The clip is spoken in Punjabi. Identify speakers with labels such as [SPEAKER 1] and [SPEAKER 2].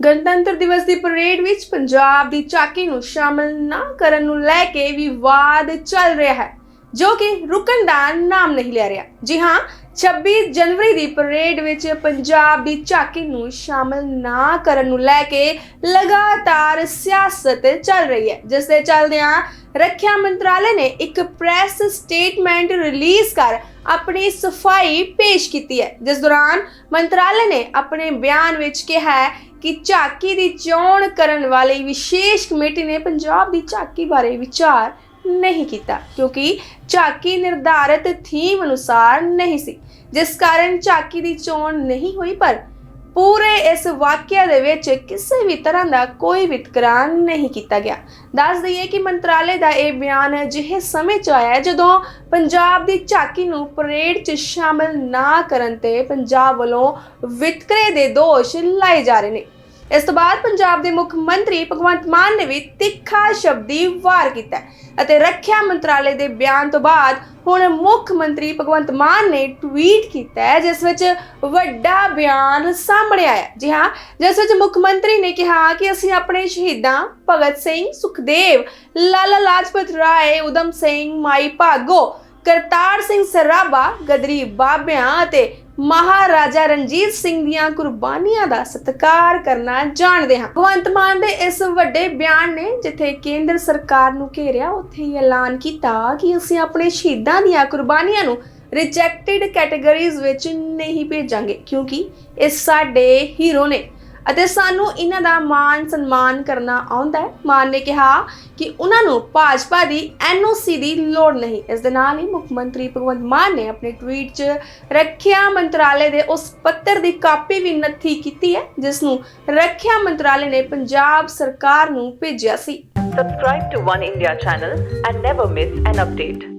[SPEAKER 1] ਗਣਤੰਤਰ ਦਿਵਸ ਦੀ ਪਰੇਡ ਵਿੱਚ ਪੰਜਾਬ ਦੀ ਝਾਕੀ ਨੂੰ ਸ਼ਾਮਲ ਨਾ ਕਰਨ ਨੂੰ ਲੈ ਕੇ ਵਿਵਾਦ ਚੱਲ ਰਿਹਾ ਹੈ। ਜੋ ਕਿ ਰੁਕਣ ਦਾ ਨਾਮ ਨਹੀਂ ਲੈ ਰਿਹਾ। ਜੀ ਹਾਂ 26 ਜਨਵਰੀ ਦੀ ਪਰੇਡ ਵਿੱਚ ਪੰਜਾਬ ਦੀ ਝਾਕੀ ਨੂੰ ਸ਼ਾਮਲ ਨਾ ਕਰਨ ਨੂੰ ਲੈ ਕੇ ਲਗਾਤਾਰ ਸਿਆਸਤ ਚੱਲ ਰਹੀ ਹੈ। ਜਿਸ ਦੇ ਚੱਲਦਿਆਂ ਰੱਖਿਆ ਮੰਤਰਾਲੇ ਨੇ ਇੱਕ ਪ੍ਰੈਸ ਸਟੇਟਮੈਂਟ ਰਿਲੀਜ਼ ਕਰ ਆਪਣੀ ਸਫ਼ਾਈ ਪੇਸ਼ ਕੀਤੀ ਹੈ। ਜਿਸ ਦੌਰਾਨ ਮੰਤਰਾਲੇ ਨੇ ਆਪਣੇ ਬਿਆਨ ਵਿੱਚ ਕਿਹਾ ਹੈ ਕਿ ਝਾਕੀ ਦੀ ਚੋਣ ਕਰਨ ਵਾਲੀ ਵਿਸ਼ੇਸ਼ ਕਮੇਟੀ ਨੇ ਪੰਜਾਬ ਦੀ ਝਾਕੀ ਬਾਰੇ ਵਿਚਾਰ ਨਹੀਂ ਕੀਤਾ, ਕਿਉਂਕਿ ਝਾਕੀ ਨਿਰਧਾਰਿਤ ਥੀਮ ਅਨੁਸਾਰ ਨਹੀਂ ਸੀ। ਜਿਸ ਕਾਰਨ ਝਾਕੀ ਦੀ ਚੋਣ ਨਹੀਂ ਹੋਈ, ਪਰ ਪੂਰੇ ਇਸ ਵਾਕਿਆ ਦੇ ਵਿੱਚ ਕਿਸੇ ਵੀ ਤਰ੍ਹਾਂ ਦਾ ਕੋਈ ਵਿਤਕਰਾ ਨਹੀਂ ਕੀਤਾ ਗਿਆ। ਦੱਸ ਦਈਏ ਕਿ ਮੰਤਰਾਲੇ ਦਾ ਇਹ ਬਿਆਨ ਅਜਿਹੇ ਸਮੇਂ 'ਚ ਆਇਆ ਜਦੋਂ ਪੰਜਾਬ ਦੀ ਝਾਕੀ ਨੂੰ ਪਰੇਡ 'ਚ ਸ਼ਾਮਲ ਨਾ ਕਰਨ ਤੇ ਪੰਜਾਬ ਵੱਲੋਂ ਵਿਤਕਰੇ ਦੇ ਦੋਸ਼ ਲਾਏ ਜਾ ਰਹੇ ਨੇ। ਇਸ ਤੋਂ ਬਾਅਦ ਪੰਜਾਬ ਦੇ ਮੁੱਖ ਮੰਤਰੀ ਭਗਵੰਤ ਮਾਨ ਨੇ ਵੀ ਤਿੱਖਾ ਸ਼ਬਦੀ ਵਾਰ ਕੀਤਾ ਅਤੇ ਰੱਖਿਆ ਮੰਤਰਾਲੇ ਦੇ ਬਿਆਨ ਤੋਂ ਬਾਅਦ ਹੁਣ ਮੁੱਖ ਮੰਤਰੀ ਭਗਵੰਤ ਮਾਨ ਨੇ ਟਵੀਟ ਕੀਤਾ ਹੈ, ਜਿਸ ਵਿੱਚ ਵੱਡਾ ਬਿਆਨ ਸਾਹਮਣੇ ਆਇਆ ਜੀ ਹਾਂ, ਜਿਸ ਵਿੱਚ ਮੁੱਖ ਮੰਤਰੀ ਨੇ ਕਿਹਾ ਕਿ ਅਸੀਂ ਆਪਣੇ ਸ਼ਹੀਦਾਂ ਭਗਤ ਸਿੰਘ, ਸੁਖਦੇਵ, ਲਾਲਾ ਲਾਜਪਤ ਰਾਏ ਉਦਮ ਸਿੰਘ, ਮਾਈ ਭਾਗੋ ਕਰਤਾਰ ਸਿੰਘ ਸਰਾਭਾ, ਗਦਰੀ ਬਾਬਿਆਂ ਅਤੇ ਮਹਾਰਾਜਾ ਰਣਜੀਤ ਸਿੰਘ ਦੀਆਂ ਕੁਰਬਾਨੀਆਂ ਦਾ ਸਤਿਕਾਰ ਕਰਨਾ ਜਾਣਦੇ ਹਾਂ। ਭਗਵੰਤ ਮਾਨ ਦੇ ਇਸ ਵੱਡੇ ਬਿਆਨ ਨੇ ਜਿੱਥੇ ਕੇਂਦਰ ਸਰਕਾਰ ਨੂੰ ਘੇਰਿਆ, ਉੱਥੇ ਹੀ ਐਲਾਨ ਕੀਤਾ ਕਿ ਅਸੀਂ ਆਪਣੇ ਸ਼ਹੀਦਾਂ ਦੀਆਂ ਕੁਰਬਾਨੀਆਂ ਨੂੰ ਰਿਜੈਕਟਡ ਕੈਟਾਗਰੀਜ਼ ਵਿੱਚ ਨਹੀਂ ਭੇਜਾਂਗੇ, ਕਿਉਂਕਿ ਇਹ ਸਾਡੇ ਹੀਰੋ ਨੇ। ਅਤੇ ਸਾਨੂੰ ਇਹਨਾਂ ਦਾ ਮਾਣ ਸਨਮਾਨ ਕਰਨਾ ਆਉਂਦਾ ਹੈ। ਮਾਨ ਨੇ ਕਿਹਾ ਕਿ ਉਹਨਾਂ ਨੂੰ ਭਾਜਪਾ ਦੀ ਐਨਓਸੀ ਦੀ ਲੋੜ ਨਹੀਂ। ਇਸ ਦੇ ਨਾਲ ਹੀ ਮੁੱਖ ਮੰਤਰੀ ਭਗਵੰਤ ਮਾਨ ਨੇ ਆਪਣੇ ਟਵੀਟ 'ਚ ਰੱਖਿਆ ਮੰਤਰਾਲੇ ਦੇ ਉਸ ਪੱਤਰ ਦੀ ਕਾਪੀ ਵੀ ਨੱਥੀ ਕੀਤੀ ਹੈ, ਜਿਸ ਨੂੰ ਰੱਖਿਆ ਮੰਤਰਾਲੇ ਨੇ ਪੰਜਾਬ ਸਰਕਾਰ ਨੂੰ ਭੇਜਿਆ ਸੀ।
[SPEAKER 2] Subscribe to One India channel and never miss an update.